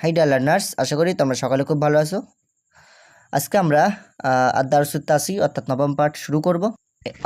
Hydra learners আশা করি তোমরা সকালে খুব ভালো আছো। আজকে আমরা আদারসুত্তাসি অর্থাৎ নবম পাঠ শুরু করব।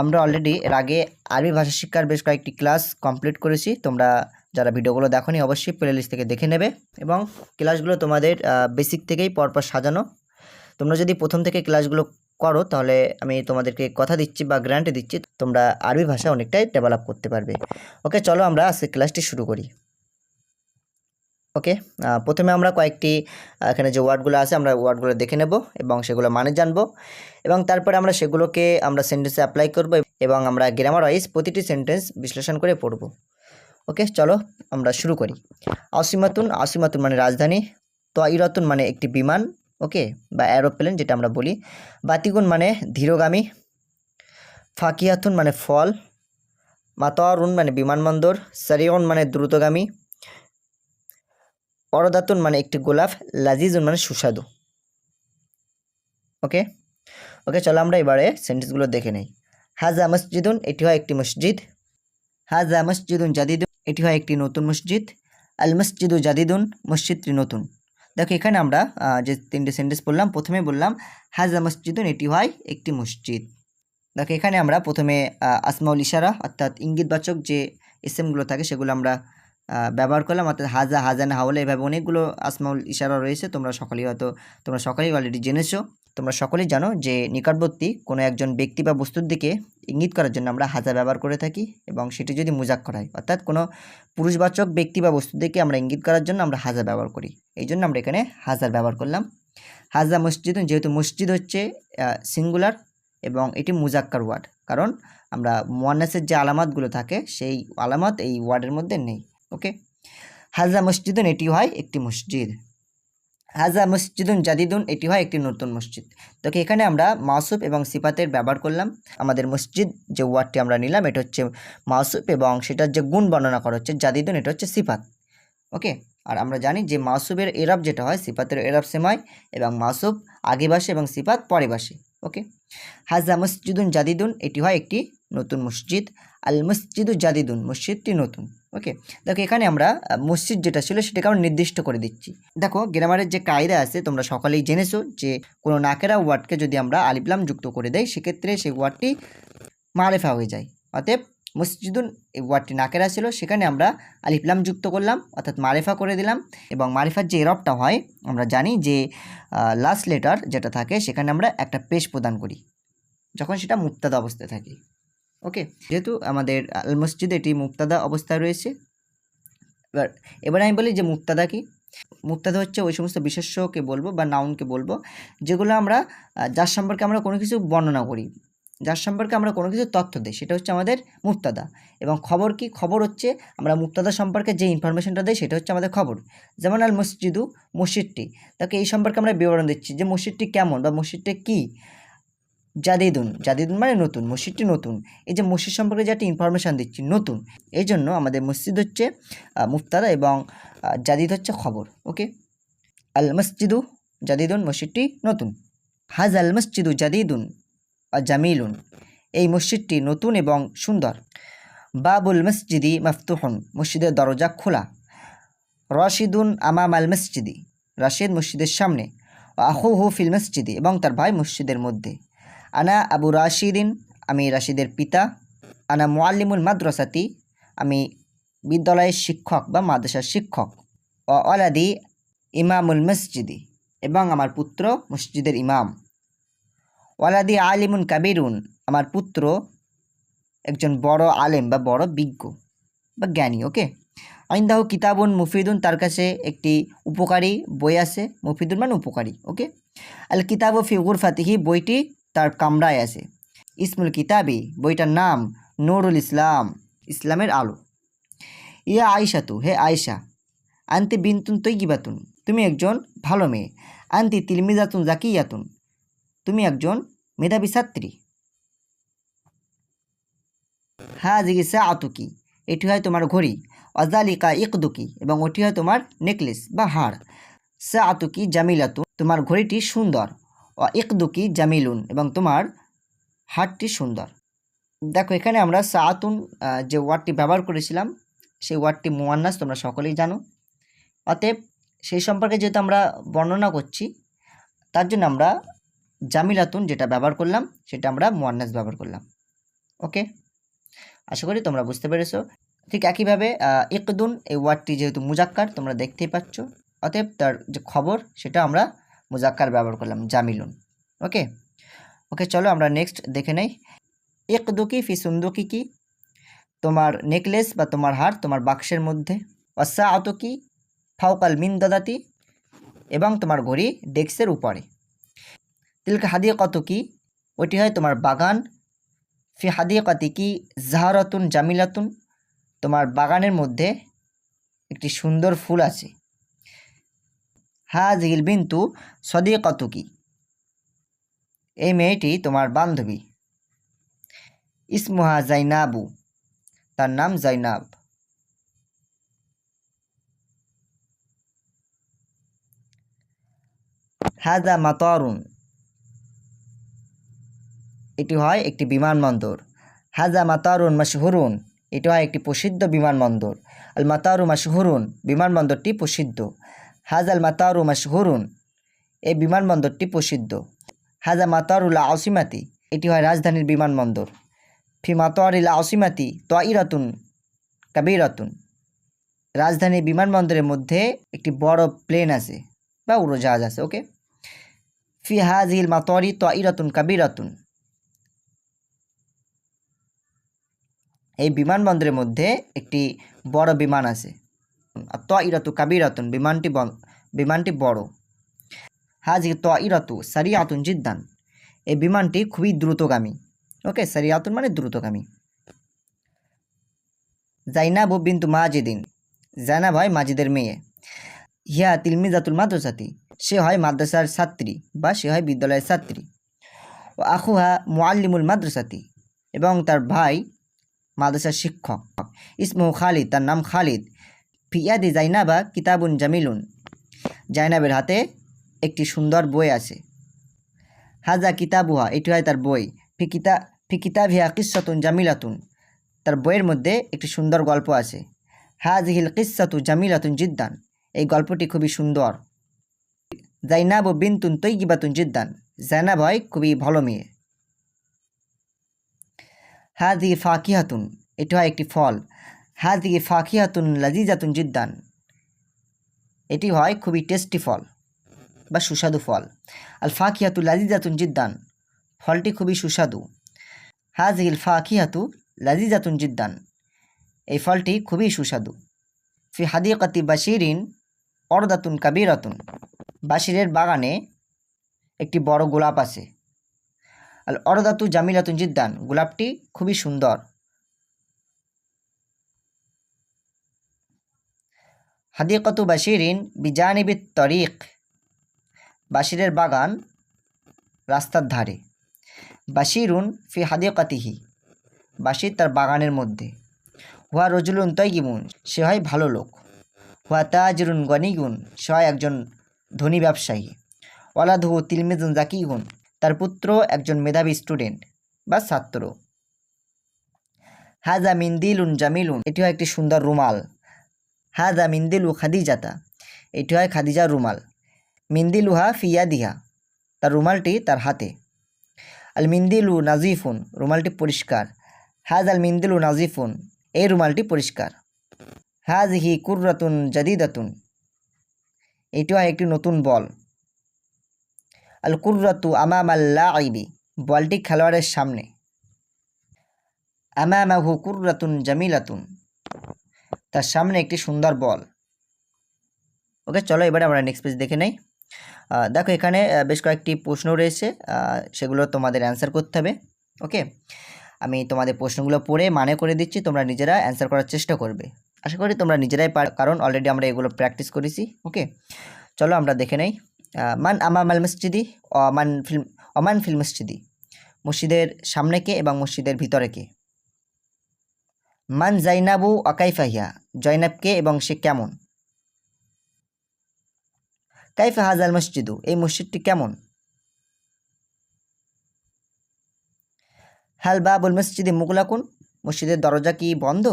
আমরা অলরেডি এর আগে আরবি ভাষা শিক্ষার বেশ কয়েকটি ক্লাস কমপ্লিট করেছি। তোমরা যারা ভিডিওগুলো দেখোনি, অবশ্যই প্লে লিস্ট থেকে দেখে নেবে। এবং ক্লাসগুলো তোমাদের বেসিক থেকেই পরপর সাজানো। তোমরা যদি প্রথম থেকে ক্লাসগুলো করো, তাহলে আমি তোমাদেরকে কথা দিচ্ছি বা গ্যারান্টি দিচ্ছি। তোমরা আরবি ভাষা অনেকটাই ডেভেলপ করতে পারবে। ওকে চলো আমরা আজকে ক্লাসটি শুরু করি। ওকে? প্রথমে আমরা কয়েকটি এখানে যে ওয়ার্ডগুলো আছে আমরা ওয়ার্ডগুলো দেখে নেব এবং সেগুলো মানে জানব এবং তারপরে আমরা সেগুলোকে আমরা সেন্টেন্সে অ্যাপ্লাই করব এবং আমরা গ্রামার ওয়াইজ প্রতিটি সেন্টেন্স বিশ্লেষণ করে পড়ব। ওকে? চলো আমরা শুরু করি। আসিমাতুন আসিমাতুন মানে রাজধানী তয়রাতুন মানে একটি বিমান, ওকে? বা অ্যারোপ্লেন যেটা আমরা বলি। বাতিগুন মানে ধীরগামী, ফাকিয়াতুন মানে ফল মাতারুন মানে বিমানবন্দর, সারিয়ন মানে দ্রুতগামী অরদাতুন মানে একটি গোলাপ, লাজিজুন মানে সুস্বাদু। ওকে? ওকে, চলো আমরা এবারে সেন্টেন্সগুলো দেখে নেই। হাজা মসজিদুন, এটি হয় একটি মসজিদ। হাজা মসজিদুন জাদিদুন, এটি হয় একটি নতুন মসজিদ। আল মসজিদু জাদিদুন, মসজিদটি নতুন। দেখো, এখানে আমরা যে তিনটে সেন্টেন্স বললাম, প্রথমে বললাম, হাজা মসজিদুন, এটি হয় একটি মসজিদ। দেখো, এখানে আমরা প্রথমে আসমাউল ইশারা, অর্থাৎ ইঙ্গিতবাচক যে এসএমগুলো থাকে, সেগুলো আমরা ব্যবহার করলাম। অর্থাৎ হাজা হাজানা হাওলা এভাবে অনেকগুলো আসমাউল ইশারা রয়েছে। তোমরা সকলেই হয়তো, তোমরা সকলেই অলরেডি জেনেছো। তোমরা সকলেই জানো যে নিকটবর্তী কোনো একজন ব্যক্তি বা বস্তুর দিকে ইঙ্গিত করার জন্য আমরা হাজা ব্যবহার করে থাকি এবং সেটি যদি মুজাক করা হয়। অর্থাৎ কোনো পুরুষবাচক ব্যক্তি বা বস্তুর দিকে আমরা ইঙ্গিত করার জন্য আমরা হাজা ব্যবহার করি। এই জন্য আমরা এখানে হাজার ব্যবহার করলাম। হাজা মসজিদ, যেহেতু মসজিদ হচ্ছে সিঙ্গুলার এবং এটি মুজাক্কার ওয়ার্ড। কারণ আমরা মোয়ান্নাসের যে আলামাতগুলো থাকে, সেই আলামত এই ওয়ার্ডের মধ্যে নেই। ওকে? হাজা মসজিদুন, এটি হয় একটি মসজিদ। হাজা মসজিদুন জাদিদুন, এটি হয় একটি নতুন মসজিদ। তো এখানে আমরা মাসুব এবং সিফাতের ব্যবহার করলাম। আমাদের মসজিদ যে ওয়ার্ডটি আমরা নিলাম, এটা হচ্ছে মাসুব এবং সেটার যে গুণ বর্ণনা করা হচ্ছে জাদিদুন, এটা হচ্ছে সিফাত। ওকে? আর আমরা জানি যে মাসুবের এরাব যেটা হয়, সিফাতের এরাব সেম এবং মাসুব আগে বাসে এবং সিফাত পরে বাসে। ওকে? হাজা মসজিদুন জাদিদুন, এটি হয় একটি নতুন মসজিদ। আল মসজিদু জাদিদুন, মসজিদটি নতুন। ওকে? দেখো, এখানে আমরা মসজিদ যেটা ছিল সেটাকে আমরা নির্দিষ্ট করে দিচ্ছি। দেখো, গ্রামারের যে কায়দা আছে, তোমরা সকলেই জেনেছো যে কোনো নাকেরা ওয়ার্ডকে যদি আমরা আলিপ্লাম যুক্ত করে দেই, সেক্ষেত্রে সেই ওয়ার্ডটি মারেফা হয়ে যায়। অতএব মসজিদুন, এই ওয়ার্ডটি নাকেরা ছিল, সেখানে আমরা আলিফলাম যুক্ত করলাম, অর্থাৎ মারেফা করে দিলাম। এবং মারেফার যে এরবটা হয়, আমরা জানি যে লাস্ট লেটার যেটা থাকে, সেখানে আমরা একটা পেশ প্রদান করি, যখন সেটা মুক্তাদা অবস্থায় থাকে। ওকে, যেহেতু আমাদের আল মসজিদ এটি মুক্তাদা অবস্থায় রয়েছে, এবার এবার আমি বলি যে মুক্তাদা কি? মুক্তাদা হচ্ছে ওই সমস্ত বিশেষ্যকে বলব বা নাউনকে বলব, যেগুলো আমরা যার সম্পর্কে আমরা কোনো কিছু বর্ণনা করি, যার সম্পর্কে আমরা কোনো কিছু তথ্য দিই, সেটা হচ্ছে আমাদের মুক্তাদা। এবং খবর কি? খবর হচ্ছে আমরা মুক্তাদা সম্পর্কে যে ইনফরমেশনটা দিই, সেটা হচ্ছে আমাদের খবর। যেমন আল মসজিদু মসজিদটি, তাকে এই সম্পর্কে আমরা বিবরণ দিচ্ছি যে মসজিদটি কেমন বা মসজিদটি কী? জাদিদুন জাদিদুন মানে নতুন, মসজিদটি নতুন। এই যে মসজিদ সম্পর্কে যে একটা ইনফরমেশান দিচ্ছি, নতুন। এই জন্য আমাদের মসজিদ হচ্ছে মুফতাদা এবং জাদিদ হচ্ছে খবর ওকে আল মসজিদু জাদিদুন, মসজিদটি নতুন। হাজ আল মসজিদু জাদিদুন জামিলুন, এই মসজিদটি নতুন এবং সুন্দর। বাবুল মসজিদি মাফতুহন, মসজিদের দরজা খোলা। রশিদুন আমাম আল মসজিদি, রাশিদ মসজিদের সামনে। আহু হু ফিল মসজিদি এবং তার ভাই মসজিদের মধ্যে। আনা আবু রাশিদিন, আমি রাশিদের পিতা। আনা মোয়াল্লিমুল মাদ্রাসাতি, আমি বিদ্যালয়ের শিক্ষক বা মাদ্রাসার শিক্ষক। ও অলাদি ইমামুল মসজিদি, এবং আমার পুত্র মসজিদের ইমাম। ওয়ালাদি আলিমুন কাবিরুন, আমার পুত্র একজন বড় আলেম বা বড় বিজ্ঞ বা জ্ঞানী, ওকে? আইন্দাহ কিতাবুন মুফিদুন, তার কাছে একটি উপকারী বই আছে। মুফিদুন মানে উপকারী, ওকে? আল কিতাব ফি ফাতিহি বইটি তার কামরায় আছে। ইসমুল কিতাবি, বইটার নাম নুরুল ইসলাম, ইসলামের আলো। ইয়া আয়সা তু হে আয়সা আন্তি বিনতুন তৈগিবাতুন তুমি একজন ভালো মেয়ে। আন্তি তিলমিজাতুন জাকিয়াতুন, তুমি একজন মেধাবী ছাত্রী। হ্যাঁ জিজ্ঞেসা আতুকি এটি হয় তোমার ঘড়ি। অজালিকা ইকদুকি, এবং ওটি হয় তোমার নেকলেস বা হাড় সা আতুকি জামিলাতুন, তোমার ঘড়িটি সুন্দর। ও ইকদুকি জামিলুন এবং তোমার হাটটি সুন্দর। দেখো এখানে আমরা সাআতুন আহ, যে ওয়ার্ডটি ব্যবহার করেছিলাম সেই ওয়ার্ডটি মুয়ান্নাস তোমরা সকলেই জানো। অতএব সেই সম্পর্কে যেহেতু আমরা বর্ণনা করছি তার জন্য আমরা জামিলাতুন যেটা ব্যবহার করলাম সেটা আমরা মোয়ান্নাস ব্যবহার করলাম। ওকে? আশা করি তোমরা বুঝতে পেরেছ। ঠিক একইভাবে আহ, ইকদুন এই ওয়ার্ডটি যেহেতু মুজাক্কার তোমরা দেখতেই পাচ্ছ। অতএব তার যে খবর সেটা আমরা মুজাক্কার ব্যবহার করলাম, জামিলুন। ওকে? ওকে, চলো আমরা নেক্সট দেখে নেই। ইকদুকি ফি সুন্দুকি কি? তোমার নেকলেস বা তোমার হার তোমার বাক্সের মধ্যে। অসা আতকি ফাউকাল মিন দাদাতি এবং তোমার ঘড়ি ডেস্কের উপরে। তিলকা হাদিয়া কত কি ওটি হয় তোমার বাগান। ফি হাদিয়াকাতি কি জাহারাতুন জামিলাতুন, তোমার বাগানের মধ্যে একটি সুন্দর ফুল আছে। হাজিল বিন্তু সদিকাতু কি এই মেয়েটি তোমার বান্ধবী। ইসমুহা জাইনাবু, তার নাম জাইনাব। হাজা মাতারুন, এটি হয় একটি বিমানবন্দর। হাজা মাতারুন মাশহুরুন, এটি হয় একটি প্রসিদ্ধ বিমানবন্দর। আল মাতারু মাশহুরুন, বিমানবন্দরটি প্রসিদ্ধ। হাজাল মাতারু মাশহুরুন। এই বিমানবন্দরটি প্রসিদ্ধ। হাজা মাতারুল আসিমাতি এটি হয় রাজধানীর বিমানবন্দর। ফি মাতারিল আসিমাতি তয়রাতুন কাবিরাতুন। রাজধানীর বিমানবন্দরের মধ্যে একটি বড় প্লেন আছে বা উড়োজাহাজ আছে, ওকে? ফি হাজিল মাতারি তয়রাতুন কাবিরাতুন। এই বিমানবন্দরের মধ্যে একটি বড় বিমান আছে। ত ইরাতু কাবিরাতুন বিমানটি বিমানটি বড় হাজি ত ইরাতু সারিয়াতুন জিদ্দান এই বিমানটি খুবই দ্রুতগামী। ওকে সারিয়াতুন মানে দ্রুতগামী। জাইনাবু বিন্তু মাজিদিন। জাইনাব হয় মাজিদের মেয়ে। হিয়া তিলমিজাতুল মাদ্রাসাতি। সে হয় মাদ্রাসার ছাত্রী বা সে হয় বিদ্যালয়ের ছাত্রী। ও আখুহা মুআল্লিমুল মাদ্রাসাতি এবং তার ভাই মাদ্রাসার শিক্ষক। ইসমু খালিদ, তার নাম খালিদ। ফিয়াদি জাইনাবা কিতাবুন জামিলুন। জাইনাবের হাতে একটি সুন্দর বই আছে। হাজা কিতাবুহা, এটি হয় তার বই। ফি কিতা, ফি কিতাবিহা কিসাতুন জামিলাতুন। তার বইয়ের মধ্যে একটি সুন্দর গল্প আছে। হাজহিল কিসাতু জামিলাতুন জিদ্দান। এই গল্পটি খুবই সুন্দর। জাইনাব বিনতুন তৈগিবাতুন জিদ্দান। জাইনাব হয় খুবই ভালো মেয়ে। হাদি ফাকিহাতুন, এটি হয় একটি ফল। হাদি ফাকিহাতুন লাজিজাতুন জিদ্দান। এটি হয় খুবই টেস্টি ফল বা সুস্বাদু ফল। আল ফাকিহাতু লাজিজাতুন জিদ্দান, ফলটি খুবই সুস্বাদু। হাজিল ফাকিহাতু লাজিজাতুন জিদ্দান, এই ফলটি খুবই সুস্বাদু। ফি হাদিকাতি বাশিরিন অরদাতুন কাবিরাতুন, বাশিরের বাগানে একটি বড় গোলাপ আছে। আল অরদাতু জামিলাতুন জিদ্দান, গোলাপটি খুবই সুন্দর। হাদিকতু বাশিরিন বিজানিবিত তরিক। বাশিরের বাগান রাস্তার ধারে। বাশিরুন ফি হাদিকাতিহি। বাশির তার বাগানের মধ্যে। হুয়া রজুলুন তৈগিমুন সে হয় ভালো লোক। হুয়া তাজরুন গনিগুন, সে হয় একজন ধনী ব্যবসায়ী। ওয়ালাদহু তিলমিজুন জাকিগুন, তার পুত্র একজন মেধাবী স্টুডেন্ট বা ছাত্র। হাজা মিন্দিলুন জামিলুন, এটি হয় একটি সুন্দর রুমাল। হাজা মিন্দিলু খাদিজাতা। এটি হয় খাদিজার রুমাল। মিন্দিলুহা ফিয়া দিহা। তার রুমালটি তার হাতে। আল মিন্দিলু নাজিফুন। রুমালটি পরিষ্কার। হাজ আল মিন্দিলু নাজিফুন। এই রুমালটি পরিষ্কার। হাজ হি কুর্রাতুন জাদিদাতুন। এটি হয় একটি নতুন বল। আল কুর্রাতু আমাম আল্লা আইবি বলটি খেলোয়াড়ের সামনে। আমা আমামাহু কুর্রাতুন জামিলাতুন। তার সামনে একটি সুন্দর বল। ওকে, চলো এবারে আমরা নেক্সট পেজ দেখে নেই। দেখো এখানে বেশ কয়েকটি প্রশ্ন রয়েছে। সেগুলো তোমাদের অ্যান্সার করতে হবে। ওকে? আমি তোমাদের প্রশ্নগুলো পড়ে মানে করে দিচ্ছি, তোমরা নিজেরা অ্যান্সার করার চেষ্টা করবে। আশা করি তোমরা নিজেরাই পার, কারণ অলরেডি আমরা এগুলো প্র্যাকটিস করেছি। ওকে? চলো আমরা দেখে নেই। মান আমাম আল মসজিদি, অমান ফিল্ম অমান ফিল্ম মসজিদি। মসজিদের সামনে কে এবং মসজিদের ভিতরে কে? মান জাইনাবু অকাইফাহিয়া জৈনাবকে এবং সে কেমন? কাইফা হাজাল মসজিদু, এই মসজিদটি কেমন? হাল বাবুল মসজিদে মুগলাকুন, মসজিদের দরজা কি বন্ধ?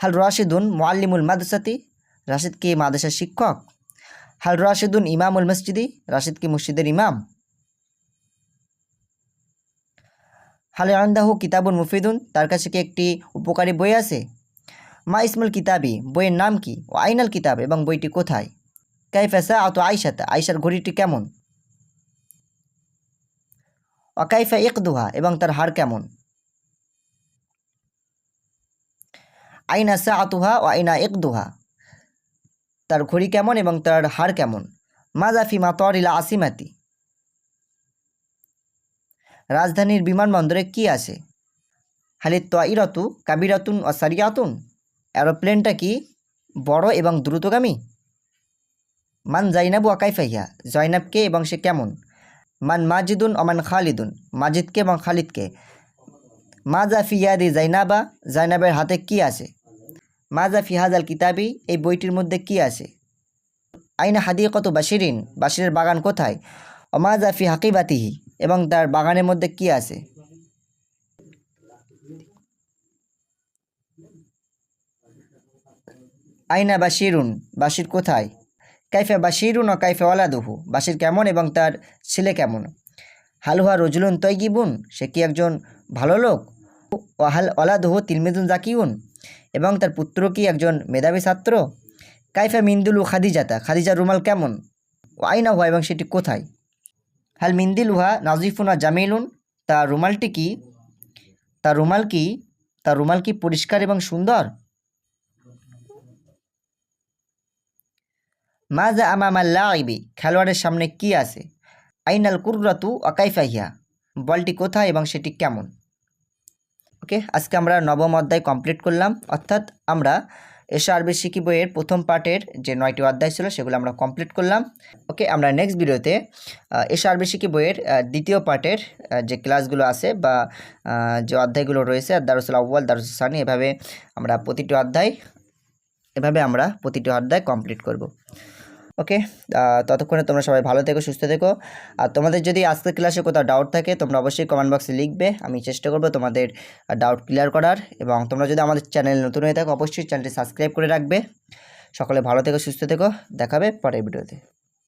হাল রাশিদুন মোয়াল্লিমুল মাদ্রাসাতি রাশিদ কি মাদ্রাসার শিক্ষক? হাল রাশিদুন ইমামুল মসজিদি, রাশিদ কি মসজিদের ইমাম? হালে আন্দাহু কিতাবুন মুফিদুন, তার কাছে কি একটি উপকারী বই আছে? মা ইসমুল কিতাবি, বইয়ের নাম কি? ও আইনাল কিতাব এবং বইটি কোথায়? কাইফাসা অত আইসাতা আইসার ঘড়িটি কেমন? অকাইফা ইকদুহা, এবং তার হার কেমন? আইনা সা আতুহা ও আইনা ইকদুহা, তার ঘড়ি কেমন এবং তার হার কেমন? মাজাফি মাতরিলা আসিমাতি রাজধানীর বিমানবন্দরে কি আছে? হালিত তোয়াইরতু কাবিরাতুন ও সারিয়াতুন? অ্যারোপ্লেনটা কি বড় এবং দ্রুতগামী? মান জাইনাবু আকাইফাইয়া জয়নাবকে এবং সে কেমন? মান মাজিদুন অমান খালিদুন, মাজিদকে এবং খালিদকে? মাজাফি ইয়াদি জাইনাবা, জাইনাবের হাতে কি আছে? মাজাফি হাজাল কিতাবি, এই বইটির মধ্যে কি আছে? আইনা হাদিকত বাশিরিন, বাশিরের বাগান কোথায়? অমাজাফি হাকিবাতিহি? এবং তার বাগানের মধ্যে কি আছে? আইনা বাশিরুন, বাশির কোথায়? কাইফে বাশিরুন ও কাইফে ওয়ালাদুহু, বাশির কেমন এবং তার ছেলে কেমন? হালুহা রজুলুন তৈগিবুন, সে কি একজন ভালো লোক? ওয়াহাল ওলাদুহু তিলমিদুন জাকিউন এবং তার পুত্র কি একজন মেধাবী ছাত্র? কাইফা মিন্দুলু খাদিজাতা খাদিজার রুমাল কেমন? আইনা হুয়া এবং সেটি কোথায়? হাল মিন্দিলুহা নাজিফুনা জামিলুন তার রুমালটি কি? তার রুমাল কি? তার রুমাল কি পরিষ্কার এবং সুন্দর? মাজা আমামাল্লা আইবি খেলোয়াড়ের সামনে কি আছে? আইনাল কুর্রাতু অকাইফাহিয়া বলটি কোথায় এবং সেটি কেমন? ওকে, আজকে আমরা নবম অধ্যায় কমপ্লিট করলাম। অর্থাৎ আমরা এসা আরবি শিকি বইয়ের প্রথম পার্টের যে নয়টি অধ্যায় ছিল সেগুলো আমরা কমপ্লিট করলাম। ওকে, আমরা নেক্সট ভিডিওতে এসা শিকি বইয়ের দ্বিতীয় পার্টের যে ক্লাসগুলো আছে বা যে অধ্যায়গুলো রয়েছে দারুসুল আউ্বাল দারুসুল সানি, এভাবে আমরা প্রতিটি অধ্যায়, এভাবে আমরা প্রতিটি অধ্যায় কমপ্লিট করব। ওকে? ততক্ষণে তোমরা সবাই ভালো থেকো, সুস্থ থেকো। আর তোমাদের যদি আজকের ক্লাসে কোথাও ডাউট থাকে, তোমরা অবশ্যই কমেন্ট বক্সে লিখবে। আমি চেষ্টা করব তোমাদের ডাউট ক্লিয়ার করার। এবং তোমরা যদি আমাদের চ্যানেল নতুন হয়ে থাকো, অবশ্যই চ্যানেলটি সাবস্ক্রাইব করে রাখবে। সকলে ভালো থেকো, সুস্থ থেকো। দেখাবে পরের ভিডিওতে